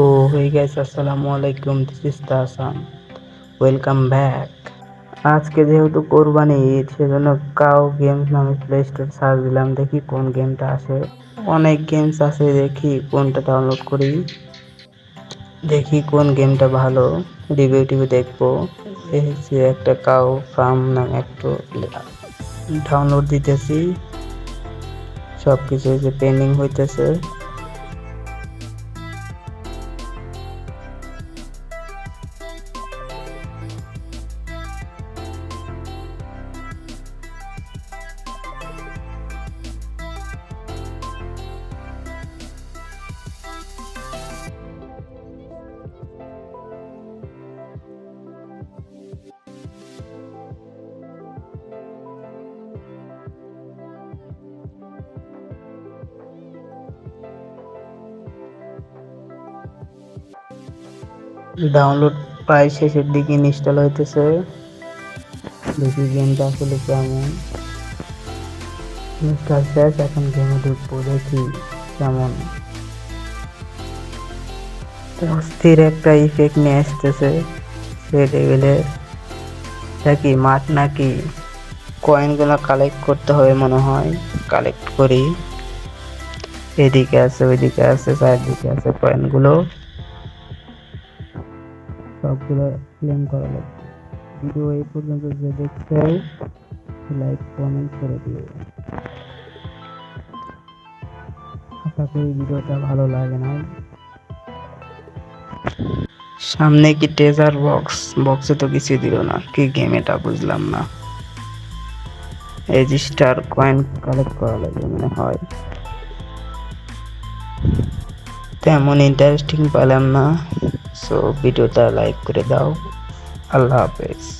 So hey guys, আসসালামু আলাইকুম this is Tasan welcome back আজকে যেহেতু কোরবানি ঈদ, সেজন্য কাউ গেমস নামে প্লে স্টোর সার্চ দিলাম, দেখি কোন গেমটা আসে। অনেক গেমস আছে, দেখি কোনটা ডাউনলোড করি। দেখি কোন গেমটা ভালো রিভিউ টিভিউ দেখব। এই একটা কাউ ফার্ম নামে একটু ডাউনলোড দিতেছি। সব কিছু যে পেন্ডিং হইতেছে। ডাউনলোড প্রায় শেষের দিকে ইনস্টল হইতেছে। দেখি গেমটা আসলে কেমন। ইনস্টল শেষ, এখন গেমে ঢুকবো, দেখি কেমন। অস্থির একটা ইফেক্ট নিয়ে আসতেছে। সে লেভেলের দেখি মাঠ নাকি? কয়েনগুলো কালেক্ট করতে হবে মনে হয়। কালেক্ট করি। এদিকে আছে, ওইদিকে আছে, চারদিকে আছে কয়েনগুলো সবগুলো ক্লেম করা লাগবে। ভিডিও এই পর্যন্ত যে দেখছে লাইক কমেন্ট করে দিও। আশা করি ভিডিওটা ভালো লাগে না। সামনে কি ট্রেজার বক্স বক্সে তো কিছু দিল না। কি গেম এটা বুঝলাম না। রেজিস্টার কয়েন কালেক্ট করা লাগবে মনে হয়। তেমন ইন্টারেস্টিং পেলাম না। সো ভিডিওটা লাইক করে দাও। আল্লাহ হাফেজ।